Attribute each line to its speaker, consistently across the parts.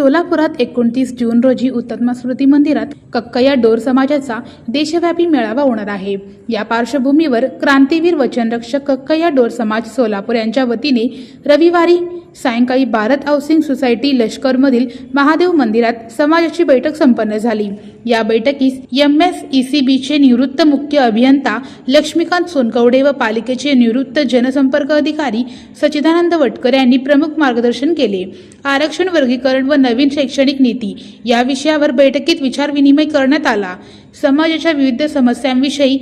Speaker 1: सोलापुरात एकोणतीस जून रोजी हुतात्मा स्मृती मंदिरात कक्कया डोर समाजाचा देशव्यापी मेळावा होणार आहे. या पार्श्वभूमीवर क्रांतीवीर वचनरक्षक कक्कया डोर समाज सोलापूर यांच्या वतीने रविवारी सायंकाळी भारत हाऊसिंग सोसायटी लष्करमधील महादेव मंदिरात समाजाची बैठक संपन्न झाली. या बैठकीस एम एस ई सी बीचे निवृत्त मुख्य अभियंता लक्ष्मीकांत सोनकवडे व पालिकेचे निवृत्त जनसंपर्क अधिकारी सच्चिदानंद वटकर यांनी प्रमुख मार्गदर्शन केले. आरक्षण वर्गीकरण व नवीन शैक्षणिक नीती या विषयावर बैठकीत विचारविनिमय करण्यात आला. समाजाच्या विविध समस्यांविषयी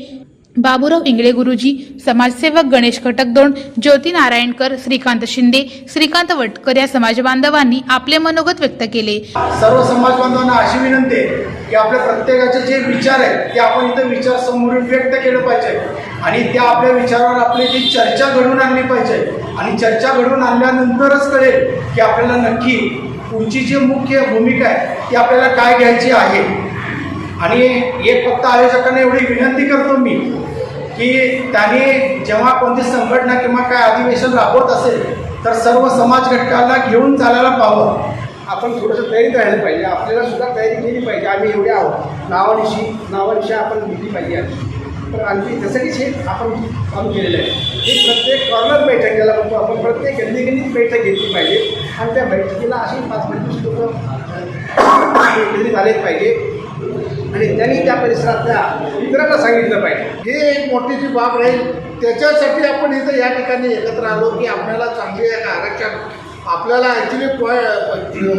Speaker 1: बाबूराव इंगळे गुरुजी समाजसेवक गणेश खटकदोण ज्योती नारायणकर श्रीकांत शिंदे श्रीकांत वटकर या समाज बांधवांनी आपले मनोगत व्यक्त केले.
Speaker 2: सर्व समाज बांधवांना अशी विनंती आहे की आपल्या प्रत्येकाचे जे विचार आहेत ते आपण इथं विचार समोरून व्यक्त केलं पाहिजे. आणि त्या आपल्या विचारावर आपली ती चर्चा घडवून आणली पाहिजे. आणि चर्चा घडवून आणल्यानंतरच कळेल की आपल्याला नक्की पुढची जी मुख्य भूमिका आहे ती आपल्याला काय घ्यायची आहे. आणि एक फक्त आयोजकांना एवढी विनंती करतो मी की त्याने जेव्हा कोणती संघटना किंवा काय अधिवेशन राबवत असेल तर सर्व समाज घटकाला घेऊन चालायला पाहावं.
Speaker 3: आपण थोडंसं तयारी करायला पाहिजे. आपल्याला सुद्धा तयारी केली पाहिजे. आम्ही एवढे आहोत. नावानिशी नावानिशी आपण घेतली पाहिजे तर आणखी त्यासाठीच हे आपण चालू केलेलं आहे. हे प्रत्येक कॉर्नर बैठक ज्याला म्हणतो आपण प्रत्येक गल्लीगल्लीत बैठक घेतली पाहिजे. आणि त्या बैठकीला अशी पाच पंचवीस लोक झालेच पाहिजे. आणि त्यांनी त्या परिसरातल्या मित्रांना सांगितलं पाहिजे.
Speaker 4: हे एक मोठी जी बाब राहील त्याच्यासाठी आपण इथं या ठिकाणी एकत्र आलो की आपल्याला चांगली एक आरक्षण आपल्याला ॲक्च्युली पॉय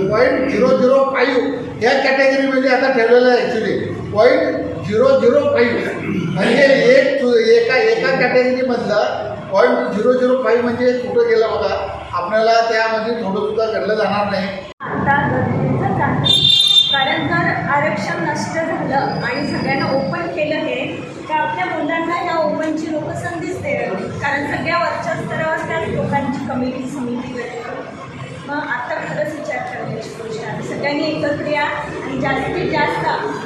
Speaker 4: पॉईंट झिरो झिरो फाईव्ह या कॅटेगरीमध्ये आता ठेवलेलं आहे actually point zero zero five म्हणजे एक एका एका कॅटेगरीमधलं पॉईंट झिरो झिरो फाईव्ह म्हणजे कुठं गेलं बघा. आपल्याला त्यामध्ये थोडंसुद्धा घडलं जाणार नाही.
Speaker 5: आता कारण जर आरक्षण नष्ट झालं आणि सगळ्यांना ओपन केलं हे तर आपल्या मुलांना ह्या ओपनची लोक संधीच देणार कारण सगळ्या वरच्या स्तरावर त्याच लोकांची कमिटी समिती वगैरे मग आता खरंच विचार करण्याची गोष्ट आहे. सगळ्यांनी एकत्र या आणि जास्तीत जास्त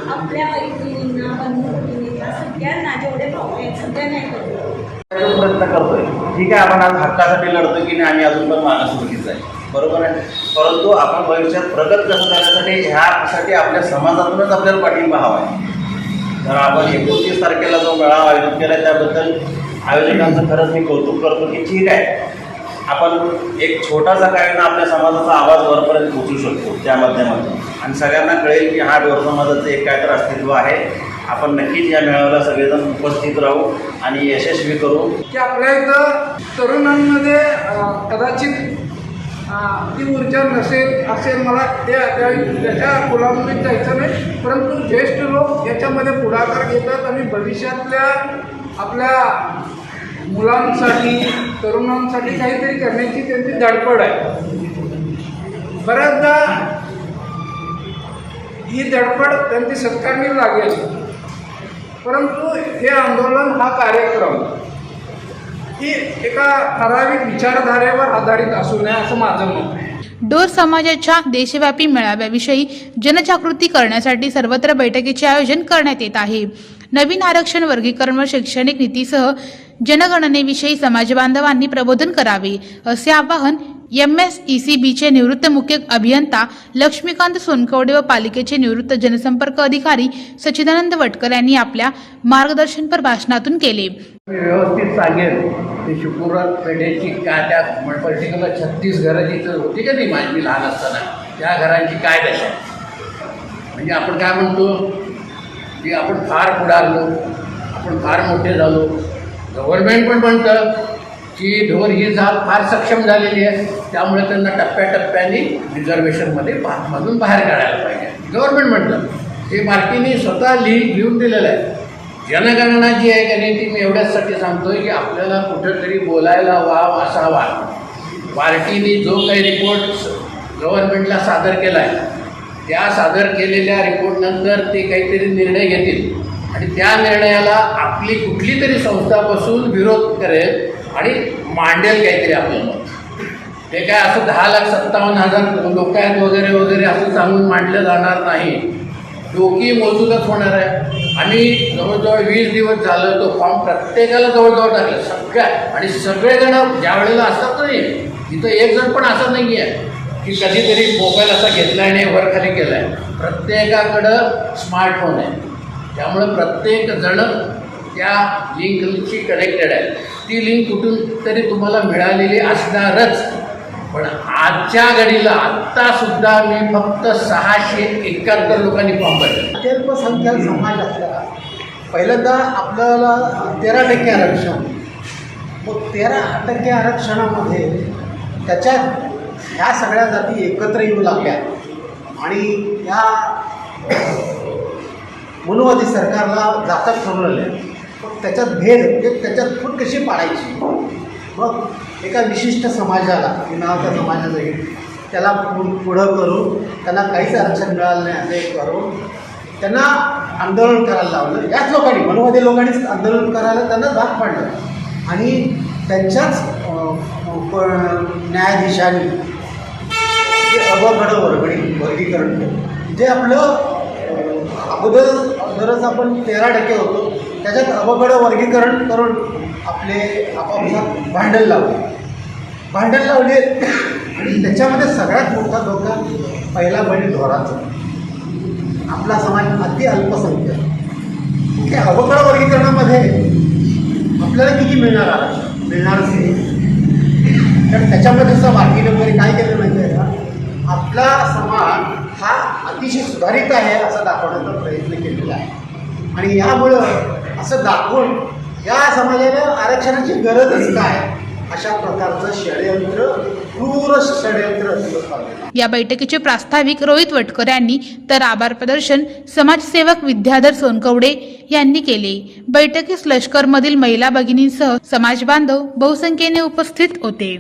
Speaker 5: आपल्या मैत्रिणींना बंधुभगिनींना सगळ्यांना जेवढे भाऊ आहेत सगळ्यांना एकत्र
Speaker 6: प्रयत्न करतोय. ठीक आहे आपण आज हक्कासाठी लढतो की नाही आम्ही अजून पण मागासवर्गीच आहे. बरोबर आहे. परंतु आपण भविष्यात प्रगत कसं करण्यासाठी ह्यासाठी आपल्या समाजातूनच आपल्याला पाठिंबा हवा आहे. तर आपण एकोणतीस तारखेला जो मेळावा आयोजित केला त्याबद्दल आयोजकांचं खरंच मी कौतुक करतो की ठीक आहे. आपण एक छोटासा काय ना आपल्या समाजाचा आवाज वरपर्यंत पोचू शकतो त्या माध्यमातून. आणि सगळ्यांना कळेल की हा डोर समाजाचं एक काय तर अस्तित्व आहे. आपण नक्कीच या मेळाव्याला सगळेजण उपस्थित राहू आणि यशस्वी करू.
Speaker 3: की आपल्या इथं तरुणांमध्ये कदाचित ती ऊर्जा नसेल असेल मला त्या त्या- त्याच्या मुलामुळे जायचं नाही. परंतु ज्येष्ठ लोक याच्यामध्ये पुढाकार घेतात आणि भविष्यातल्या आपल्या मुलांसाठी तरुणांसाठी काहीतरी करण्याची त्यांची धडपड आहे. बऱ्याचदा ही धडपड त्यांची सत्कारणी लागेल. परंतु हे आंदोलन हा कार्यक्रम. ही एका ठराविक विचारधारेवर आधारित असू नये असं माझं मत आहे.
Speaker 1: डोर समाजाच्या देशव्यापी मेळाव्याविषयी जनजागृती करण्यासाठी सर्वत्र बैठकीचे आयोजन करण्यात येत आहे. नवीन आरक्षण वर्गीकरण व शैक्षणिक नीतीसह जनगणनेविषयी समाजबांधवांनी प्रबोधन करावे असे आवाहन एम एस ई सी बीचे निवृत्त मुख्य अभियंता लक्ष्मीकांत सोनकवडे व पालिकेचे निवृत्त जनसंपर्क अधिकारी सच्चिदानंद वटकर यांनी आपल्या मार्गदर्शनपर भाषणातून केले.
Speaker 7: मी व्यवस्थित सांगेन की शुक्रवार पेढेची का त्या पर्टिक्युलर छत्तीस घरं जिथं होती का नाही माझी लहान असताना? त्या घरांची काय दशा? आहे? म्हणजे आपण काय म्हणतो? की आपण फार पुढारलो आपण फार मोठे झालो. गव्हर्नमेंट पण म्हणतं की ढोर ही जात फार सक्षम झालेली आहे. त्यामुळे त्यांना टप्प्याटप्प्याने रिझर्वेशनमध्ये मधून बाहेर काढायला पाहिजे. गव्हर्नमेंट म्हणतं. हे मार्टीने स्वतः लिहि लिहून दिलेलं आहे. जनगणना जी आहे का नाही ती मी एवढ्याचसाठी सांगतोय की आपल्याला कुठंतरी बोलायला वाव असावा पार्टीने जो काही रिपोर्ट गव्हर्नमेंटला सादर केला आहे त्या सादर केलेल्या रिपोर्टनंतर ते काहीतरी निर्णय घेतील. आणि त्या निर्णयाला आपली कुठली तरी संस्था बसून विरोध करेल आणि मांडेल काहीतरी आपलं मत ते काय असं दहा लाख सत्तावन्न हजार लोक आहेत वगैरे वगैरे असं सांगून मांडलं जाणार नाही. डोकी मोजूदच होणार आहे. आणि जवळजवळ वीस दिवस झालं तो फॉर्म प्रत्येकाला जवळजवळ टाकला सगळ्या. आणि सगळेजण ज्या वेळेला असतात नाही इथं एक जण पण असं नाही आहे की कधीतरी मोबाईल असा घेतला आणि वर खाली केला आहे प्रत्येकाकडं स्मार्टफोन आहे. त्यामुळं प्रत्येक जण त्या लिंकशी कनेक्टेड आहे. ती लिंक कुठून तरी तुम्हाला मिळालेली असणारच. पण आजच्या घडीला आत्तासुद्धा मी फक्त सहाशे एकाहत्तर लोकांनी फॉर्म भरले
Speaker 2: अल्पसंख्याक समाज असला पहिल्यांदा आपल्याला तेरा टक्के आरक्षण. मग तेरा टक्के आरक्षणामध्ये त्याच्यात ह्या सगळ्या जाती एकत्र येऊ लागल्या. आणि या मनुवादी सरकारला जातात ठरवलेलं. आहे मग त्याच्यात भेद म्हणजे त्याच्यात फूट कशी पाडायची? मग एका विशिष्ट समाजाला की नाव त्या समाजाचं घेईल त्याला पु पुढं करून त्याला काहीच आरक्षण मिळालं नाही असं एक करून त्यांना आंदोलन करायला लावलं. याच लोकांनी मनोवादी लोकांनीच आंदोलन करायला त्यांना भाग पाडलं. आणि त्यांच्याच न्यायाधीशांनी ते वर्गणी वर्गीकरण केलं. जे आपलं अगोदर अगोदरच आपण तेरा टक्के होतो. त्याच्यात अवघड वर्गीकरण करून आपले आपापसात भांडण लावले भांडण लावले आणि त्याच्यामध्ये सगळ्यात मोठा धोका पहिला बळी धोराचा. आपला समाज अति अल्पसंख्याक. की अवघड वर्गीकरणामध्ये आपल्याला किती मिळणार आरक्षण मिळणारच नाही. कारण त्याच्यामध्ये सुद्धा मार्गी वगैरे काय केलं माहिती आहे का? आपला समाज हा अतिशय सुधारित आहे असं दाखवण्याचा प्रयत्न केलेला आहे. आणि यामुळं असं दाखवून या समाजाला आरक्षणाची गरजच काय? अशा प्रकारचं षडयंत्र क्रूर षडयंत्र
Speaker 1: या बैठकीचे प्रास्ताविक रोहित वटकर यांनी तर आभार प्रदर्शन समाजसेवक विद्याधर सोनकवडे यांनी केले. बैठकीस लष्करमधील महिला भगिनींसह समाज बांधव बहुसंख्येने उपस्थित होते.